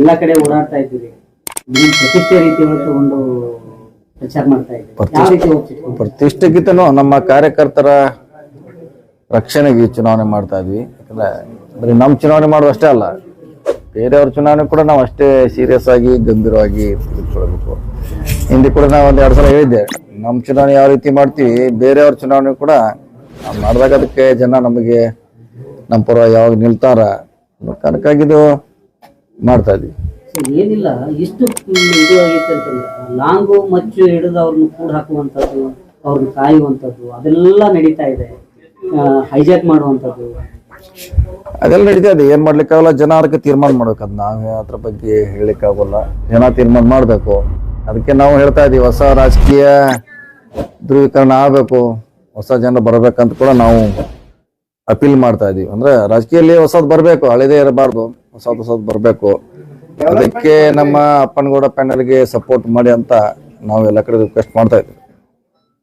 ಎಲ್ಲಾ ಕಡೆ ಓಡಾಡ್ತಾ ಇದ್ದೀವಿ. ಪ್ರತಿಷ್ಠೆ ರೀತಿ ತಗೊಂಡು ಪ್ರಚಾರ ಮಾಡ್ತಾ ಇದ್ದೀವಿ. ಪ್ರತಿಷ್ಠೆಗಿಂತನೂ ನಮ್ಮ ಕಾರ್ಯಕರ್ತರ ರಕ್ಷಣೆಗೆ ಚುನಾವಣೆ ಮಾಡ್ತಾ ಇದ್ವಿ. ಯಾಕಂದ್ರೆ ಬರೀ ನಮ್ಮ ಚುನಾವಣೆ ಮಾಡುವ ಅಷ್ಟೇ ಅಲ್ಲ ಬೇರೆಯವ್ರ ಚುನಾವಣೆ ಕೂಡ ನಾವು ಅಷ್ಟೇ ಸೀರಿಯಸ್ ಆಗಿ ಗಂಭೀರವಾಗಿ ತೆಗೆದುಕೊಳ್ಬೇಕು ಹಿಂದೆ ಕೂಡ ನಾವು ಒಂದ್ ಎರಡು ಸಲ ಹೇಳಿದ್ದೆ ನಮ್ಮ ಚುನಾವಣೆ ಯಾವ ರೀತಿ ಮಾಡ್ತೀವಿ ಬೇರೆಯವ್ರ ಚುನಾವಣೆ ಕೂಡ ಮಾಡಿದಾಗ ಅದಕ್ಕೆ ಜನ ನಮಗೆ ನಮ್ಮ ಪರ ಯಾವಾಗ ನಿಲ್ತಾರ ಇದು ಮಾಡ್ತಾ ಇದ್ವಿ. ಏನಿಲ್ಲ ಇಷ್ಟು ಇದು ಆಗೈತೆ ಅಂತಂದ್ರೆ ಲಾಂಗು ಮಚ್ಚು ಹಿಡಿದು ಅವ್ರನ್ನ ಕೂಡ ಹಾಕುವಂಥದ್ದು ಅವ್ರನ್ನ ಕಾಯುವಂಥದ್ದು ಅದೆಲ್ಲ ನಡೀತಾ ಇದೆ. ಹೈಜಾಕ್ ಮಾಡುವಂಥದ್ದು. ಅದೆಲ್ಲ ನಡೀತಾ ಇದೆ. ಏನ್ ಮಾಡ್ಲಿಕ್ಕಾಗಲ್ಲ ಜನ ಅದಕ್ಕೆ ತೀರ್ಮಾನ ಮಾಡ್ಬೇಕು. ಅದ್ ನಾವ್ ಅದ್ರ ಬಗ್ಗೆ ಹೇಳಲಿಕ್ಕಾಗಲ್ಲ. ಜನ ತೀರ್ಮಾನ ಮಾಡ್ಬೇಕು. ಅದಕ್ಕೆ ನಾವು ಹೇಳ್ತಾ ಇದೀವಿ ಹೊಸ ರಾಜಕೀಯ ಧ್ರುವೀಕರಣ ಆಗ್ಬೇಕು. ಹೊಸ ಜನ ಬರಬೇಕಂತ ಕೂಡ ನಾವು ಅಪೀಲ್ ಮಾಡ್ತಾ ಇದೀವಿ. ಅಂದ್ರೆ ರಾಜಕೀಯದಲ್ಲಿ ಹೊಸದ್ ಬರಬೇಕು ಹಳೇದೇ ಇರಬಾರ್ದು ಹೊಸದ್ ಹೊಸದ್ ಬರಬೇಕು. ಅದಕ್ಕೆ ನಮ್ಮ ಅಪ್ಪನಗೌಡ ಪ್ಯಾನಲ್ಗೆ ಸಪೋರ್ಟ್ ಮಾಡಿ ಅಂತ ನಾವು ಎಲ್ಲ ಕಡೆ ರಿಕ್ವೆಸ್ಟ್ ಮಾಡ್ತಾ ಇದ್ದೀವಿ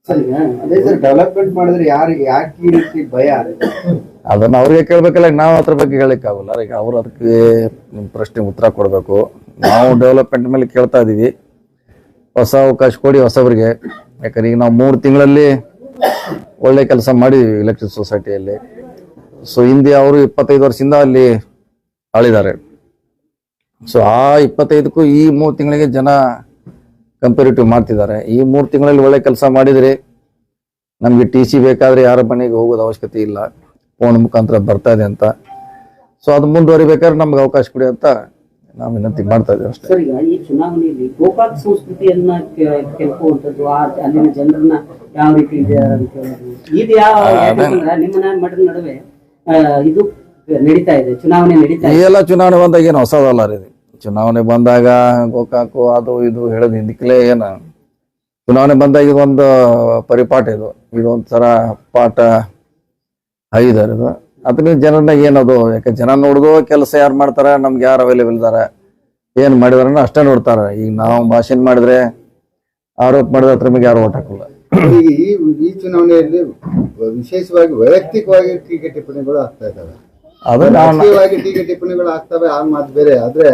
ಸರ್ ಈಗ ಅದೇ ಸರ್ ಡೆವಲಪ್ಮೆಂಟ್ ಮಾಡಿದ್ರೆ ಯಾರು ಯಾಕೆ ಈ ರೀತಿ ಭಯ? ಅದನ್ನ ಅವ್ರಿಗೆ ಕೇಳ್ಬೇಕಲ್ಲ ನಾವು ಅದ್ರ ಬಗ್ಗೆ ಹೇಳಕ್ಕಾಗಲ್ಲ. ಈಗ ಅವ್ರು ಅದಕ್ಕೆ ನಿಮ್ಮ ಪ್ರಶ್ನೆ ಉತ್ತರ ಕೊಡಬೇಕು. ನಾವು ಡೆವಲಪ್ಮೆಂಟ್ ಮೇಲೆ ಕೇಳ್ತಾ ಇದೀವಿ. ಹೊಸ ಅವಕಾಶ ಕೊಡಿ ಹೊಸಬ್ರಿಗೆ. ಯಾಕಂದ್ರೆ ಈಗ ನಾವು ಮೂರು ತಿಂಗಳಲ್ಲಿ ಒಳ್ಳೆ ಕೆಲಸ ಮಾಡಿದೀವಿ ಇಲೆಕ್ಟ್ರಿಕ್ ಸೊಸೈಟಿಯಲ್ಲಿ ಸೊ ಹಿಂದೆ ಅವರು ಇಪ್ಪತ್ತೈದು ವರ್ಷದಿಂದ ಅಲ್ಲಿ ಆಳಿದ್ದಾರೆ. ಸೊ ಆ ಇಪ್ಪತ್ತೈದಕ್ಕೂ ಈ ಮೂರು ತಿಂಗಳಿಗೆ ಜನ ಕಂಪೇರಿಟಿವ್ ಮಾಡ್ತಿದ್ದಾರೆ. ಈ ಮೂರು ತಿಂಗಳಲ್ಲಿ ಒಳ್ಳೆ ಕೆಲಸ ಮಾಡಿದರೆ ನಮಗೆ ಟಿ ಸಿ ಬೇಕಾದರೆ ಯಾರ ಮನೆಗೆ ಹೋಗೋದು ಅವಶ್ಯಕತೆ ಇಲ್ಲ. ಫೋನ್ ಮುಖಾಂತರ ಬರ್ತಾ ಇದೆ ಅಂತ. ಸೊ ಅದು ಮುಂದುವರಿಬೇಕಾದ್ರೆ ನಮ್ಗೆ ಅವಕಾಶ ಕೊಡಿ ಅಂತ ನಾವು ವಿನಂತಿ ಮಾಡ್ತಾ ಇದ್ದೇವೆ ಅಷ್ಟೇ. ಈ ಚುನಾವಣೆಯಲ್ಲಿ ಗೋಕಾಕ್ ಸಂಸ್ಕೃತಿಯನ್ನ ಕೆಲ್ಕುವಂಥದ್ದು ಅಲ್ಲಿನ ಜನರನ್ನ ಯಾವ ರೀತಿ ಇದೆ ಅಂತ ಹೇಳೋದು ಇದು ಯಾವ ನಿಮ್ಮನ್ನ ಮಠದ ನಡುವೆ ಇದು ನಡೀತಾ ಇದೆ, ಚುನಾವಣೆ ನಡೀತಾ ಇದೆ. ಎಲ್ಲ ಚುನಾವಣೆ ಬಂದಾಗ ಏನು ಹೊಸದಲ್ಲ ರೀ. ಚುನಾವಣೆ ಬಂದಾಗ ಗೋಕಾಕು, ಅದು ಇದು ಹೇಳೋದು ಹಿಂದಿಕ್ಲೇ ಏನ? ಚುನಾವಣೆ ಬಂದಾಗ ಇದೊಂದು ಪರಿಪಾಠ ಇದು. ಇದೊಂಥರ ಪಾಠ ಹೈದಾರ ಇದು. ಅದನ್ನ ಜನರನ್ನ ಏನದು ಯಾಕೆ ಜನ ನೋಡುದು ಕೆಲಸ ಯಾರು ಮಾಡ್ತಾರ, ನಮ್ಗೆ ಯಾರು ಅವೈಲೇಬಲ್ ಇದಾರೆ? ಏನು ಮಾಡಿದಾರೆ ಅಷ್ಟೇ ನೋಡ್ತಾರೆ. ಈಗ ನಾವು ಭಾಷಣ ಮಾಡಿದ್ರೆ ಆರೋಪ ಮಾಡಿದ್ರೆ ಹತ್ರ ನಮಗೆ ಯಾರು ಓಟ್ ಹಾಕಲ್ಲ. ಈಗ ಈ ಈ ಚುನಾವಣೆಯಲ್ಲಿ ವಿಶೇಷವಾಗಿ ವೈಯಕ್ತಿಕವಾಗಿ ಟೀಕೆ ಟಿಪ್ಪಣಿಗಳು ಆಗ್ತಾ ಇದ್ದಾವೆ. ರಾಜಕೀಯವಾಗಿ ಟೀಕೆ ಟಿಪ್ಪಣಿಗಳು ಆಗ್ತವೆ ಆ ಮಾತು ಬೇರೆ. ಆದ್ರೆ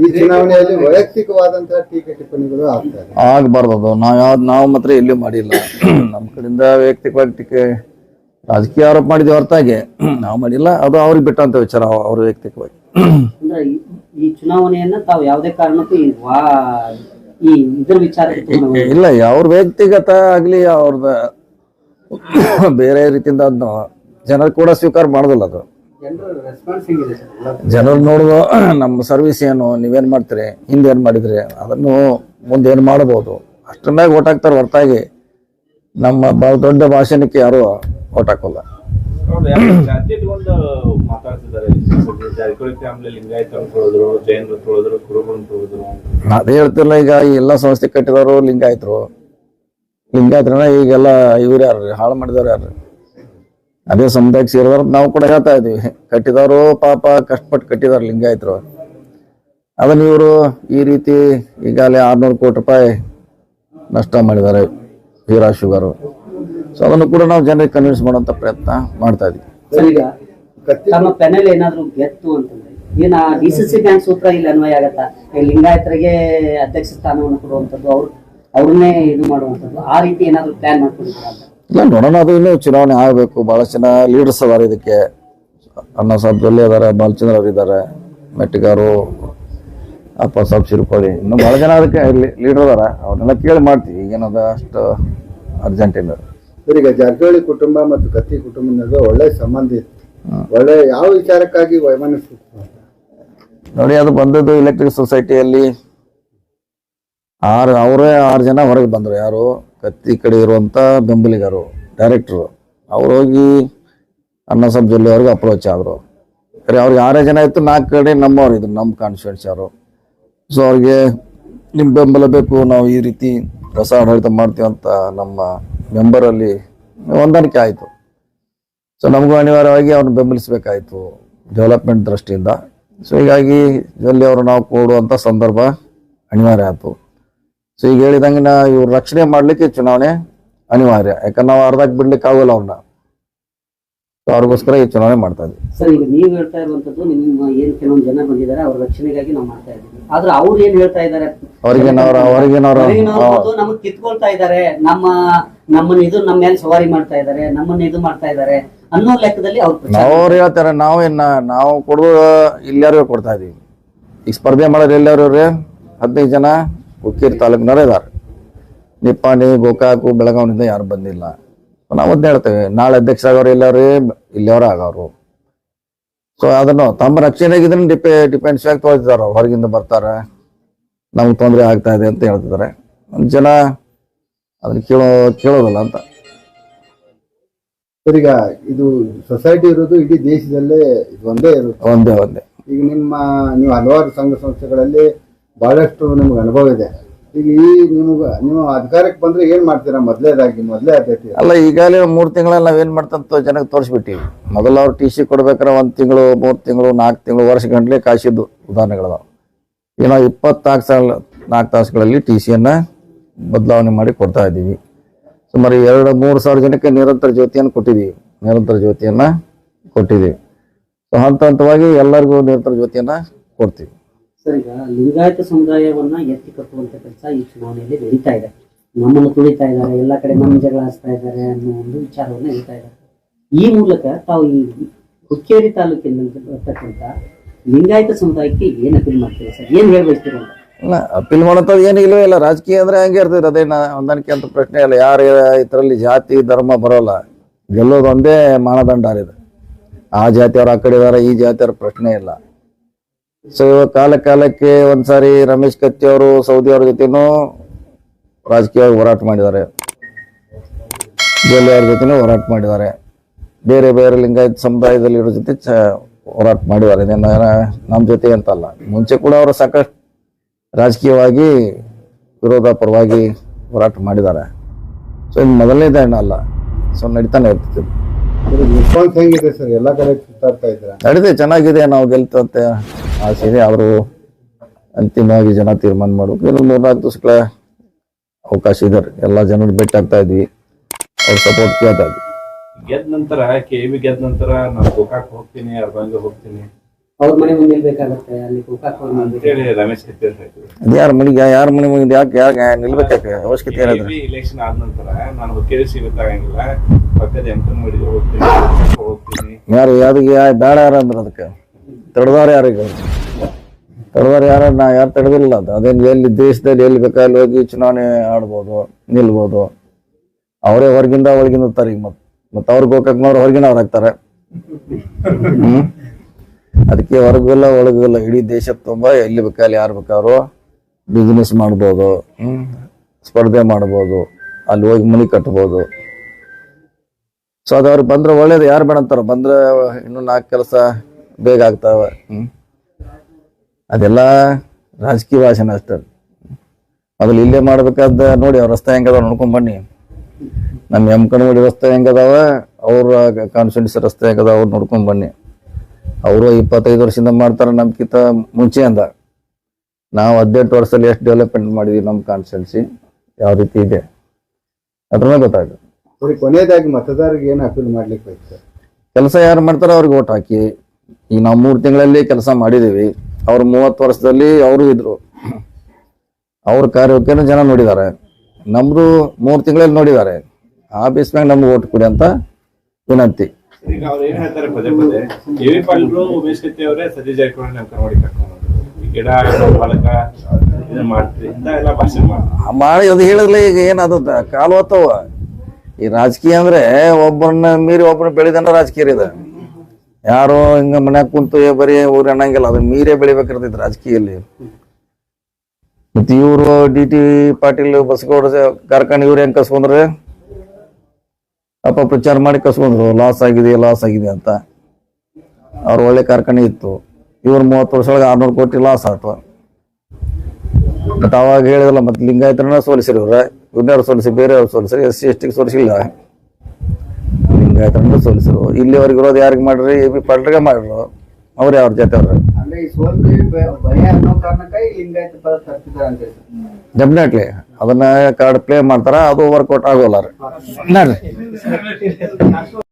ಈ ಚುನಾವಣೆಯಲ್ಲಿ ವೈಯಕ್ತಿಕವಾದಂತಹ ಟೀಕೆ ಟಿಪ್ಪಣಿಗಳು ಆಗ್ತವೆ ಆಗ್ಬಾರ್ದು ಅದು ನಾವು ಯಾವ್ದು ನಾವು ಮಾತ್ರ ಎಲ್ಲೂ ಮಾಡಿಲ್ಲ. ನಮ್ಮ ಕಡೆಯಿಂದ ವೈಯಕ್ತಿಕವಾಗಿ ಟೀಕೆ ರಾಜಕೀಯ ಆರೋಪ ಮಾಡಿದ ಹೊರತಾಗಿ ನಾವು ಮಾಡಿಲ್ಲ. ಅದು ಅವ್ರಿಗೆ ಬಿಟ್ಟಂತ ವಿಚಾರ ಅವ್- ಅವ್ರ ವೈಯಕ್ತಿಕವಾಗಿ. ಅಂದ್ರೆ ಈ- ಈ ಚುನಾವಣೆಯನ್ನ ತಾವು ಯಾವುದೇ ಕಾರಣಕ್ಕೂ ಈ ವಾ ಇದ್ರ ವಿಚಾರಕ್ಕೆ ಇಲ್ಲ ಅವ್ರ ವ್ಯಕ್ತಿಗತ ಆಗ್ಲಿ ಅವ್ರದ ಬೇರೆ ರೀತಿಯಿಂದ ಅದನ್ನ ಜನರು ಕೂಡ ಸ್ವೀಕಾರ ಮಾಡೋದಿಲ್ಲ ಅದು. ಜನರ ನೋಡುದು ನಮ್ಮ ಸರ್ವಿಸ್ ಏನು ನೀವೇನ್ ಮಾಡ್ತೀರಿ ಹಿಂದೆ ಏನ್ ಮಾಡಿದ್ರಿ ಅದನ್ನು ಮುಂದೆ ಏನ್ ಮಾಡಬಹುದು ಅಷ್ಟ್ರ ಮ್ಯಾಗ ಓಟ್ ಹಾಕ್ತಾರೆ ಹೊರತಾಗಿ. ನಮ್ಮ ಬಹಳ ದೊಡ್ಡ ಭಾಷಣಕ್ಕೆ ಯಾರು ಓಟ್ ಹಾಕೋಲ್ಲ. ಜಾರಕಿಹೊಳಿ ಲಿಂಗಾಯತ ತೊಳೆದ್ರು ತೊಳೆದ್ರು ಅದೇ ಹೇಳ್ತಿರಲ್ಲ ಈಗ ಈ ಎಲ್ಲ ಸಂಸ್ಥೆ ಕಟ್ಟಿದವರು ಲಿಂಗಾಯತರು. ಲಿಂಗಾಯತ್ರನ ಈಗೆಲ್ಲ ಇವ್ರು ಯಾರು ಹಾಳು ಮಾಡಿದವ್ರು ಯಾರು ಅದೇ ಸಮುದಾಯಕ್ಕೆ ಸೇರಿದವ್ರು. ನಾವು ಕೂಡ ಹೇಳ್ತಾ ಇದೀವಿ ಕಟ್ಟಿದವರು ಪಾಪ ಕಷ್ಟಪಟ್ಟು ಕಟ್ಟಿದಾರೆ ಲಿಂಗಾಯತರು. ಅದನ್ನ ಇವರು ಈ ರೀತಿ ಈಗಾಗಲೇ ಆರ್ನೂರು ಕೋಟಿ ರೂಪಾಯಿ ನಷ್ಟ ಮಾಡಿದ್ದಾರೆ ಹೀರಾ ಶುಗರು ಸೊ ಅದನ್ನು ಕೂಡ ನಾವು ಜನರಿಗೆ ಕನ್ವಿನ್ಸ್ ಮಾಡುವಂಥ ಪ್ರಯತ್ನ ಮಾಡ್ತಾ ಇದ್ದೀವಿ. ತಮ್ಮ ಪೆನಲ್ ಏನಾದ್ರು ಗೆತ್ತು ಅಂತಂದ್ರೆ ಏನ ಡಿ ಸಿ ಸಿ ಬ್ಯಾಂಕ್ ಸೂತ್ರ ಇಲ್ಲಿ ಅನ್ವಯ ಆಗತ್ತಾ? ಈ ಲಿಂಗಾಯತರಿಗೆ ಅಧ್ಯಕ್ಷ ಸ್ಥಾನವನ್ನು ಕೊಡುವಂಥದ್ದು ಅವ್ರು ಅವ್ರನ್ನೇ ಇದು ಮಾಡುವಂಥದ್ದು. ಆ ರೀತಿ ಏನಾದ್ರು ಪ್ಲಾನ್ ಮಾಡ್ಕೊಂಡಿದ್ದೀರಾ? ಅಂತ ಇಲ್ಲ ನೋಡೋಣ ಅದು ಇನ್ನೂ ಚುನಾವಣೆ ಆಗಬೇಕು. ಬಹಳ ಜನ ಲೀಡರ್ಸ್ ಅದಾರ ಇದಕ್ಕೆ. ಅಣ್ಣ ಸಾಬ್ ಜೊಲ್ಲೆ ಅದಾರ ಬಾಲಚಂದ್ರ ಅವ್ರು ಇದ್ದಾರೆ ಮೆಟ್ಟಿಗಾರು ಅಪ್ಪ ಸಾಬ್ ಶಿರ್ಕೋಳಿ. ಇನ್ನೂ ಭಾಳ ಜನ ಅದಕ್ಕೆ ಲೀಡರ್ ಅದಾರ. ಅವ್ರನ್ನೆಲ್ಲ ಕೇಳಿ ಮಾಡ್ತೀವಿ. ಈಗೇನದ ಅಷ್ಟು ಅರ್ಜೆಂಟ್ ಇಲ್ಲ. ಈಗ ಜಾರಕಿಹೊಳಿ ಕುಟುಂಬ ಮತ್ತು ಕತ್ತಿ ಕುಟುಂಬದ ನಡುವೆ ಒಳ್ಳೆ ಸಂಬಂಧ ಇತ್ತು. ಒಳ್ಳೆ ಯಾವ ವಿಚಾರಕ್ಕಾಗಿ ವೈಮನಸ್ಸಿತ್ತು ನೋಡಿ, ಅದು ಬಂದದ್ದು ಎಲೆಕ್ಟ್ರಿಕ್ ಸೊಸೈಟಿಯಲ್ಲಿ ಆರು, ಅವರೇ ಆರು ಜನ ಹೊರಗೆ ಬಂದರು. ಯಾರು? ಕತ್ತಿ ಕಡೆ ಇರುವಂಥ ಬೆಂಬಲಿಗರು ಡೈರೆಕ್ಟ್ರು ಅವ್ರು ಹೋಗಿ ಅನ್ನ ಸಬ್ ಜಿಲ್ಲೆಯವ್ರಿಗೆ ಅಪ್ರೋಚ್ ಆದರು. ಸರಿ, ಅವ್ರಿಗೆ ಆರೇ ಜನ ಇತ್ತು. ನಾಲ್ಕು ಕಡೆ ನಮ್ಮವ್ರು ಇದ್ರು, ನಮ್ಮ ಕಾನ್ಸ್ಟಿಟ್ಯೂನ್ಸಿ ಅವರು ಸೊ ಅವ್ರಿಗೆ ನಿಮ್ಮ ಬೆಂಬಲ ಬೇಕು, ನಾವು ಈ ರೀತಿ ಹೊಸ ಆಡಳಿತ ಮಾಡ್ತೀವಿ ಅಂತ ನಮ್ಮ ಮೆಂಬರಲ್ಲಿ ಹೊಂದಾಣಿಕೆ ಆಯಿತು. ಸೊ ನಮಗೂ ಅನಿವಾರ್ಯವಾಗಿ ಅವ್ರನ್ನ ಬೆಂಬಲಿಸಬೇಕಾಯಿತು ಡೆವಲಪ್ಮೆಂಟ್ ದೃಷ್ಟಿಯಿಂದ. ಸೊ ಹೀಗಾಗಿ ಇದರಲ್ಲಿ ಅವರು ನಾವು ಕೊಡುವಂಥ ಸಂದರ್ಭ ಅನಿವಾರ್ಯ ಆಯಿತು. ಸೊ ಈಗ ಹೇಳಿದಂಗೆ ನಾ ಇವ್ರ ರಕ್ಷಣೆ ಮಾಡಲಿಕ್ಕೆ ಚುನಾವಣೆ ಅನಿವಾರ್ಯ. ಯಾಕಂದ್ರೆ ನಾವು ಅರ್ಧಕ್ಕೆ ಬಿಡ್ಲಿಕ್ಕೆ ಆಗೋಲ್ಲ ಅವ್ರನ್ನ. ಸೊ ಅವ್ರಿಗೋಸ್ಕರ ಈ ಚುನಾವಣೆ ಮಾಡ್ತಾ ಇದ್ವಿ. ಸರ್ ಈಗ ನೀವು ಹೇಳ್ತಾ ಇರುವಂತದ್ದು ನಿಮ್ಮ ಏನ್ ಕೆಲವೊಂದು ಜನ ಬಂದಿದ್ದಾರೆ ಅವ್ರ ರಕ್ಷಣೆಗಾಗಿ ನಾವು ಮಾಡ್ತಾ ಇದ್ದೀವಿ. ಆದ್ರೆ ಅವ್ರು ಏನ್ ಹೇಳ್ತಾ ಇದ್ದಾರೆ? ಹೊರಗಿನವ್ರ ಹೊರಗಿನವ್ರ ಹೊರಗಿನವ್ರು ನಮಗ್ ಕಿತ್ಕೊಳ್ತಾ ಇದ್ದಾರೆ. ನಮ್ಮ ನಮ್ಮನ್ನ ಇದು ನಮ್ಮ ಮೇಲೆ ಸವಾರಿ ಮಾಡ್ತಾ ಇದ್ದಾರೆ ನಮ್ಮನ್ನ ಇದು ಮಾಡ್ತಾ ಇದ್ದಾರೆ. ಅನ್ನೋ ಲೆಕ್ಕದಲ್ಲಿ ಅವ್ರು ಹೇಳ್ತಾರೆ, ನಾವು ಇನ್ನ ನಾವು ಕೊಡೋದು ಇಲ್ಲಾರು ಕೊಡ್ತಾ ಇದೀವಿ. ಈಗ ಸ್ಪರ್ಧೆ ಮಾಡೋರು ಎಲ್ಲಾರು ಹದಿನೈದು ಜನ ಉಕ್ಕೀರ್ ತಾಲೂಕಿನವ್ರು ಇದಾರೆ. ನಿಪ್ಪಾಣಿ, ಗೋಕಾಕು ಬೆಳಗಾವಿನಿಂದ ಯಾರು ಬಂದಿಲ್ಲ. ನಾವು ಅದನ್ನ ಹೇಳ್ತೇವೆ, ನಾಳೆ ಅಧ್ಯಕ್ಷರಾಗೋರು ಎಲ್ಲಾರು, ಇಲ್ಲಿಯವರು ಆಗೋರು. ಸೊ ಅದನ್ನು ತಮ್ಮ ರಕ್ಷಣೆಗೆ ಇದನ್ನ ಡಿಪೆ, ಡಿಪೆಂಡ್ಸ್ ಆಗಿ ತೊಗೊಳ್ತಿದಾರೆ ಅವ್ರು, ಹೊರಗಿಂದ ಬರ್ತಾರೆ. ನಮ್ಗೆ ತೊಂದರೆ ಆಗ್ತಾ ಇದೆ ಅಂತ ಹೇಳ್ತಿದ್ದಾರೆ. ಜನ ಅದನ್ನ ಕೇಳೋ, ಕೇಳೋದಲ್ಲ ಅಂತ. ಸರ್ ಈಗ ಇದು ಸೊಸೈಟಿ ಇರೋದು ಇಡೀ ದೇಶದಲ್ಲೇ ಇದು ಒಂದೇ ಇರುತ್ತೆ ಒಂದೇ ಒಂದೇ. ಈಗ ನಿಮ್ಮ ನೀವು ಹಲವಾರು ಸಂಘ ಸಂಸ್ಥೆಗಳಲ್ಲಿ ಬಹಳಷ್ಟು ನಿಮ್ಗೆ ಅನುಭವ ಇದೆ. ಈಗ ಈ ನಿಮ್ಗೆ ನೀವು ಅಧಿಕಾರಕ್ಕೆ ಬಂದ್ರೆ ಏನ್ ಮಾಡ್ತೀರಾ? ಮೊದಲೇದಾಗಿ ಮೊದಲೇ ಆದ್ಯತೆ ಅಲ್ಲ ಈಗಾಗಲೇ ಮೂರು ತಿಂಗಳಲ್ಲಿ ನಾವೇನ್ ಮಾಡ್ತಂತ ಜನಕ್ಕೆ ತೋರಿಸ್ಬಿಟ್ಟಿವಿ. ಮೊದಲು ಅವ್ರು ಟಿ ಸಿ ಕೊಡ್ಬೇಕಾರೆ ಒಂದು ತಿಂಗಳು ಮೂರು ತಿಂಗಳು ನಾಲ್ಕು ತಿಂಗಳು ವರ್ಷ ಗಂಟ್ಲೆ ಕಾಸಿದ್ದು ಉದಾಹರಣೆಗಳದಾವ ಏನೋ ನಾವು ಇಪ್ಪತ್ನಾಲ್ಕು ಸಾಲ ನಾಲ್ಕು ತಾಸುಗಳಲ್ಲಿ ಟಿ ಸಿಯನ್ನು ಬದಲಾವಣೆ ಮಾಡಿ ಕೊಡ್ತಾ ಇದ್ದೀವಿ. ಸುಮಾರು ಎರಡು ಮೂರು ಸಾವಿರ ಜನಕ್ಕೆ ನಿರಂತರ ಜ್ಯೋತಿಯನ್ನು ಕೊಟ್ಟಿದ್ದೀವಿ. ನಿರಂತರ ಜ್ಯೋತಿಯನ್ನ ಕೊಟ್ಟಿದ್ದೀವಿ. ಸೊ ಹಂತ ಹಂತವಾಗಿ ಎಲ್ಲರಿಗೂ ನಿರಂತರ ಜ್ಯೋತಿಯನ್ನ ಕೊಡ್ತೀವಿ. ಸರ್, ಈಗ ಲಿಂಗಾಯತ ಸಮುದಾಯವನ್ನ ಎತ್ತಿ ಕಟ್ಟುವಂತ ಕೆಲಸ ಈ ಚುನಾವಣೆಯಲ್ಲಿ ನಡೀತಾ ಇದೆ. ನಮ್ಮನ್ನು ತುಳಿತಾ ಇದ್ದಾರೆ, ಎಲ್ಲ ಕಡೆ ನಮ್ಮ ಜಗಳ ಹಚ್ತಾ ಇದ್ದಾರೆ ಅನ್ನೋ ಒಂದು ವಿಚಾರವನ್ನು ಹೇಳ್ತಾ ಇದ್ದಾರೆ. ಈ ಮೂಲಕ ತಾವು ಈ ಹುಕ್ಕೇರಿ ತಾಲೂಕಿನಲ್ಲಿ ಬರ್ತಕ್ಕಂಥ ಲಿಂಗಾಯತ ಸಮುದಾಯಕ್ಕೆ ಏನು ಅಪೀಲ್ ಮಾಡ್ತೀವಿ ಸರ್? ಏನು ಹೇಳ್ಬಯಸ್ತೀರಿ ಅಂತ? ಇಲ್ಲ ಅಪೀಲ್ ಮಾಡೋಂಥದ್ದು ಏನು ಇಲ್ಲವೇ ಇಲ್ಲ. ರಾಜಕೀಯ ಅಂದ್ರೆ ಹಂಗೆ ಇರ್ತದೆ ಅದೇ ಹೊಂದಾಣಿಕೆ ಅಂತ ಪ್ರಶ್ನೆ ಇಲ್ಲ. ಯಾರು ಇದರಲ್ಲಿ ಜಾತಿ, ಧರ್ಮ ಬರೋಲ್ಲ. ಗೆಲ್ಲೋದೊಂದೇ ಮಾನದಂಡ ಇದೆ ಆ ಜಾತಿಯವ್ರು ಆ ಕಡೆ ಇದಾರೆ, ಈ ಜಾತಿಯವ್ರ ಪ್ರಶ್ನೆ ಇಲ್ಲ. ಸೊ ಇವಾಗ ಕಾಲ ಕಾಲಕ್ಕೆ ಒಂದ್ಸಾರಿ ರಮೇಶ್ ಕತ್ತಿ ಅವರು, ಸೌದಿ ಅವ್ರ ಜೊತೆನೂ ರಾಜಕೀಯವಾಗಿ ಹೋರಾಟ ಮಾಡಿದ್ದಾರೆ. ಜೊಲ್ಲೆ ಅವ್ರ ಜೊತೆನೂ ಹೋರಾಟ ಮಾಡಿದ್ದಾರೆ. ಬೇರೆ ಬೇರೆ ಲಿಂಗಾಯತ ಸಮುದಾಯದಲ್ಲಿ ಇರೋ ಜೊತೆ ಚ ಹೋರಾಟ ಮಾಡಿದ್ದಾರೆ. ನಮ್ಮ ಜೊತೆ ಅಂತಲ್ಲ. ಮುಂಚೆ ಕೂಡ ಅವರು ಸಾಕಷ್ಟು ರಾಜಕೀಯವಾಗಿ ವಿರೋಧ ಪರವಾಗಿ ಹೋರಾಟ ಮಾಡಿದ್ದಾರೆ. ಸೊ ಇದು ಮೊದಲನೇದೇ ಅಲ್ಲ. ಸೊ ನಡೀತಾನೆ ಇರ್ತದೆ ರೆಸ್ಪಾನ್ಸ್ ಹೆಂಗಿದೆ ಸರ್? ಎಲ್ಲ ಕಡೆ ಸುತ್ತಾಡ್ತಾ ಇದ್ದಾರೆ? ನಡೀತೆ ಚೆನ್ನಾಗಿದೆ. ನಾವು ಗೆಲ್ತಂತೆ. ಆಸೆ ಅವರು ಅಂತಿಮವಾಗಿ ಜನ ತೀರ್ಮಾನ ಮಾಡಬೇಕು. ಇನ್ನು ಮೂರ್ನಾಲ್ಕು ದಿವಸಗಳ ಅವಕಾಶ ಇದೆ. ಎಲ್ಲ ಜನರು ಭೇಟಿ ಆಗ್ತಾ ಇದ್ವಿ. ಅವ್ರ ಸಪೋರ್ಟ್ ಕೇಳ್ತಾ ಇದ್ವಿ. ಗೆದ್ದ ನಂತರ ಕೆ ಬಿ ಗೆದ್ದ ನಂತರ ನಾನು ಗೋಕಾಕ್ ಹೋಗ್ತೀನಿ ಅರ್ಬಂಗೆ ಹೋಗ್ತೀನಿ. ಅವ್ರ ಮನೆ ಮುಂದೆ ನಿಲ್ಬೇಕಾಗತ್ತೆ ಅಲ್ಲಿ ಅವ್ರ. ರಮೇಶ್ ಅವ್ರು ಅದು ಯಾರ ಮನೆಗೆ ಯಾರ ಮನೆ ಮುಂದೆ ಯಾಕೆ ಯಾಕೆ ನಿಲ್ಬೇಕಾಕೆ ಅವಶ್ಯಕತೆ ಏನಾದ್ರೆ ಇಲೆಕ್ಷನ್ ಆದ ನಂತರ ನಾನು ಹುಕ್ಕೇರಿ ಸಿಗುತ್ತಾಗಂಗಿಲ್ಲ ಪಕ್ಕದ ಮಡಿಗೆ ಹೋಗ್ತೀನಿ ಹೋಗ್ತೀನಿ. ಯಾರು ಯಾರಿಗೆ ಯಾ ಬೇಡ ಯಾರು ಅಂದ್ರೆ ಅದಕ್ಕೆ? ತಡೆದವ್ರು ಯಾರಿಗೆ ತಡೆದವ್ರು ಯಾರು ನಾ ಯಾರು ತಡೆದಿಲ್ಲ ಅದು. ಅದೇನು ಎಲ್ಲಿ ದೇಶದಲ್ಲಿ ಎಲ್ಲಿ ಬೇಕಾದಲ್ಲಿ ಹೋಗಿ ಚುನಾವಣೆ ಆಡ್ಬೋದು ನಿಲ್ಬೋದು. ಅವರೇ ಹೊರಗಿಂದ ಒಳಗಿಂದ ಇರ್ತಾರೆ ಈಗ ಮತ್ತೆ ಮತ್ತೆ ಅವ್ರು ಗೋಕಾಕ್ನವ್ರು ಹೊರಗಿನವ್ರು ಆಗ್ತಾರೆ ಹ್ಮ್? ಅದಕ್ಕೆ ಹೊರಗಿಲ್ಲ ಒಳಗಿಲ್ಲ ಇಡೀ ದೇಶ ತುಂಬ ಎಲ್ಲಿ ಬೇಕಾದ್ರೆ ಯಾರು ಬೇಕಾದ್ರು ಬಿಸ್ನೆಸ್ ಮಾಡ್ಬೋದು ಸ್ಪರ್ಧೆ ಮಾಡ್ಬೋದು, ಅಲ್ಲಿ ಹೋಗಿ ಮನೆ ಕಟ್ಬೋದು. ಸೊ ಅದು ಅವ್ರಿಗೆ ಬಂದ್ರೆ ಒಳ್ಳೇದು. ಯಾರು ಬೇಡ ಅಂತಾರ, ಬಂದ್ರೆ ಇನ್ನೂ ನಾಲ್ಕು ಕೆಲಸ ಬೇಗ ಆಗ್ತಾವೆ ಅದೆಲ್ಲ ರಾಜಕೀಯ ಭಾಷಣ ಅಷ್ಟೇ. ಮೊದಲು ಇಲ್ಲೇ ಮಾಡ್ಬೇಕಾದ ನೋಡಿ, ಅವ್ರ ರಸ್ತೆ ಹೆಂಗದ ನೋಡ್ಕೊಂಡ್ ಬನ್ನಿ. ನಮ್ಮ ಎಂ ಕಣ್ಮಡಿ ರಸ್ತೆ ಹೆಂಗದಾವ, ಅವ್ರ ಕಾನ್ಸ್ಟಿಟ್ಯೂನ್ಸಿ ರಸ್ತೆ ಹೆಂಗದ ಅವ್ರು ನೋಡ್ಕೊಂಡ್ ಬನ್ನಿ. ಅವರು ಇಪ್ಪತ್ತೈದು ವರ್ಷದಿಂದ ಮಾಡ್ತಾರೆ ನಮ್ಗಿಂತ ಮುಂಚೆ ಅಂದ. ನಾವು ಹದಿನೆಂಟು ವರ್ಷದಲ್ಲಿ ಎಷ್ಟು ಡೆವಲಪ್ಮೆಂಟ್ ಮಾಡಿದ್ವಿ ನಮ್ಮ ಕಾನ್ಸ್ಟಿಟ್ಯೂನ್ಸಿ ಯಾವ ರೀತಿ ಇದೆ? ಅದ್ರ ಗೊತ್ತಾಗುತ್ತೆ ಕೊನೆಯದಾಗಿ ಮತದಾರರಿಗೆ ಏನು ಅಪೀಲ್ ಮಾಡ್ಲಿಕ್ಕೆ ಕೆಲಸ ಯಾರು ಮಾಡ್ತಾರೋ ಅವ್ರಿಗೆ ಓಟ್ ಹಾಕಿ. ಈಗ ನಾವು ಮೂರು ತಿಂಗಳಲ್ಲಿ ಕೆಲಸ ಮಾಡಿದ್ದೀವಿ ಅವ್ರು ಮೂವತ್ತು ವರ್ಷದಲ್ಲಿ ಅವರು ಇದ್ರು. ಅವ್ರ ಕಾರ್ಯಕ್ಕೇನು ಜನ ನೋಡಿದ್ದಾರೆ. ನಮ್ಮದು ಮೂರು ತಿಂಗಳಲ್ಲಿ ನೋಡಿದ್ದಾರೆ. ಆ ಬೇಸ್ ಮ್ಯಾಗ ನಮ್ಗೆ ಓಟ್ ಕೊಡಿ ಅಂತ ವಿನಂತಿ. ಈಗ ಅವ್ರು ಏನ್ ಹೇಳ್ತಾರೆ ಪದೇ ಪದೇ? ವಿ ಪಾಟೀಲ್ರು ಉಮೇಶ್ ಕತ್ತಿ ಅವರೇ ಸತಿ ಜಾರಕಿಹೊಳಿ ನಮ್ಮ ಮಾಡಿ ಕರ್ಕೊಂಡು ಗಿಡ ಹೊಲಕ ಇದನ್ನ ಮಾಡ್ತೀರಿ. ಇಂತ ಎಲ್ಲ ಭಾಷೆ ಮಾಡ್ತಾರೆ. ಮಾಡಿ ಅದು ಹೇಳಿದ್ಲೆ ಈಗ ಏನದು ಕಾಲು ಹೊತ್ತವ? ಈ ರಾಜಕೀಯ ಅಂದ್ರೆ ಒಬ್ಬರನ್ನ ಮೀರಿ ಒಬ್ಬರನ್ನ ಬೆಳೆದನ್ನ ರಾಜಕೀಯ ಇದೆ. ಯಾರು ಹಿಂಗ ಮನ್ಯಾಗ ಕುಂತು ಏ ಬರೀ ಊರ್ ಅನ್ನಂಗಿಲ್ಲ ಅದನ್ನ ಮೀರೇ ಬೆಳಿಬೇಕಿರ್ತೈತಿ ರಾಜಕೀಯಲ್ಲಿ. ಮತ್ತೆ ಇವರು ಡಿ ಟಿ ಪಾಟೀಲ್ ಬಸಗೌಡ ಕಾರ್ಖಾನೆ ಇವ್ರು ಹೆಂಗ್ ಕಸ್ಕೊಂಡ್ರೆ ಅಪ್ಪ, ಪ್ರಚಾರ ಮಾಡಿ ಕಸ್ಕೊಂಡ್ರು. ಲಾಸ್ ಆಗಿದೆ ಲಾಸ್ ಆಗಿದೆ ಅಂತ. ಅವ್ರ ಒಳ್ಳೆ ಕಾರ್ಖಾನೆ ಇತ್ತು. ಇವ್ರು ಮೂವತ್ತು ವರ್ಷ ಒಳಗೆ ಆರ್ನೂರು ಕೋಟಿ ಲಾಸ್ ಆಯ್ತು ಮತ್ತೆ ಅವಾಗ ಹೇಳಿದಲ್ಲ ಮತ್ತೆ ಲಿಂಗಾಯತರನ್ನ ಸೋಲಿಸಿರಿ ಇವ್ರ. ಇವ್ರನ್ನವ್ರು ಸೋಲಿಸಿ, ಬೇರೆಯವ್ರು ಸೋಲಿಸಿರಿ. ಎಸ್ ಸಿ, ಎಸ್ ಟಿಗೆ ಸೋಲಿಸಿಲ್ಲ. ಲಿಂಗಾಯತರನ್ನ ಸೋಲಿಸಿರು. ಇಲ್ಲಿವರೆಗೆ ಇರೋದು ಯಾರಿಗೆ ಮಾಡ್ರಿ? ಎ ಬಿ ಪಾಟ್ರಿಗೆ ಮಾಡ್ರು. ಅವ್ರು ಯಾವ್ರ ಜೊತೆ ಅವ್ರ? ಅಂದ್ರೆ ಈ ಸೋಲ್ತಿ ಭಯ ಅನ್ನೋ ಕಾರಣಕ್ಕಾಗಿ ಲಿಂಗಾಯತ ಪದ ತರ್ತಿದ್ದಾರೆ ಅಂತ ಹೇಳಿ. ಡೆಫಿನೆಟ್ಲಿ ಅದನ್ನ ಕಾರ್ಡ್ ಪ್ಲೇ ಮಾಡ್ತಾರ ಅದು ವರ್ಕೌಟ್ ಆಗೋಲ್ಲ ರೀ. ನೋಡ್ರಿ